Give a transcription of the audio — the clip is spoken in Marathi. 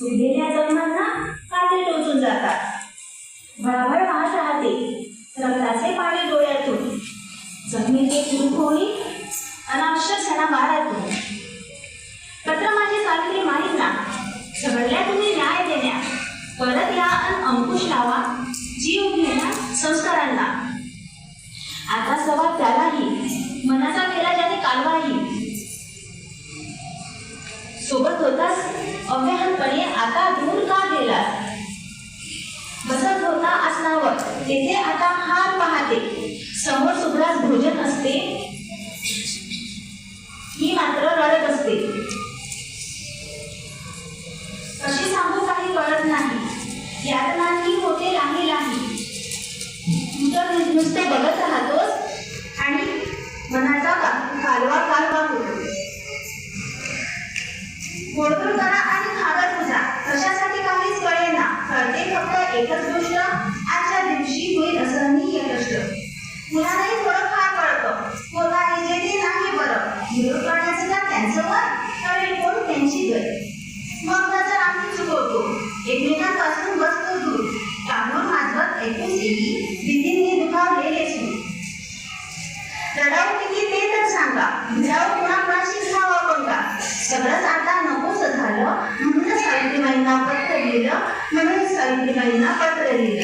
सुटलेल्या जखमांना काटे टोचून जातात. भळाभळ वाहत राहते. रक्ताचे पाणी डोळ्यातून. जखमीचे कुरकोळी अनावश्यक सणा बारातून पत्र माझे चाललेले माहीत ना. सगळ्या तुम्ही न्याय देण्या. परत या अन अंकुश लावा. जीव घेण्या संस्कारांना. आता सवाल त्यालाही. मनाचा केला ज्याने कालवाही. सोबत होताच तेथे आता हार पाहते. समोर सुग्रास भोजन असते. ही मात्र रडत असते. कशी सांगू काही कळत नाही. यातनाही होते लाही लाही. तू तर नुसते बघत राहतोस आणि मनाचा कालवा कालवा होतो. गोडधोड करा आणि खागत तुझा कशासाठी काहीच कळेना. कळते फक्त एकच गोष्ट आज दिवशी होईल असं नाही येत असत मुलांनाही थोडं फार कळतं. पोरगा जे ते नाही बरं. विरोध करण्याचं का त्यांचं वर कारण कोण त्यांची गरज मग नजर आम्ही चुकवतो. एकमेकांपासून बसतो दूर. त्यामुळे माझं येईल दिदींनी दुखावलेले सुरू लढाऊ किती ते तर सांगा. भिडाऊ कोणाकोणाशी खावा कोणता सगळंच आता नकोच झालं. म्हणून सावित्रीबाईंना पत्र लिहिलं. म्हणून सावित्रीबाईंना पत्र लिहिलं.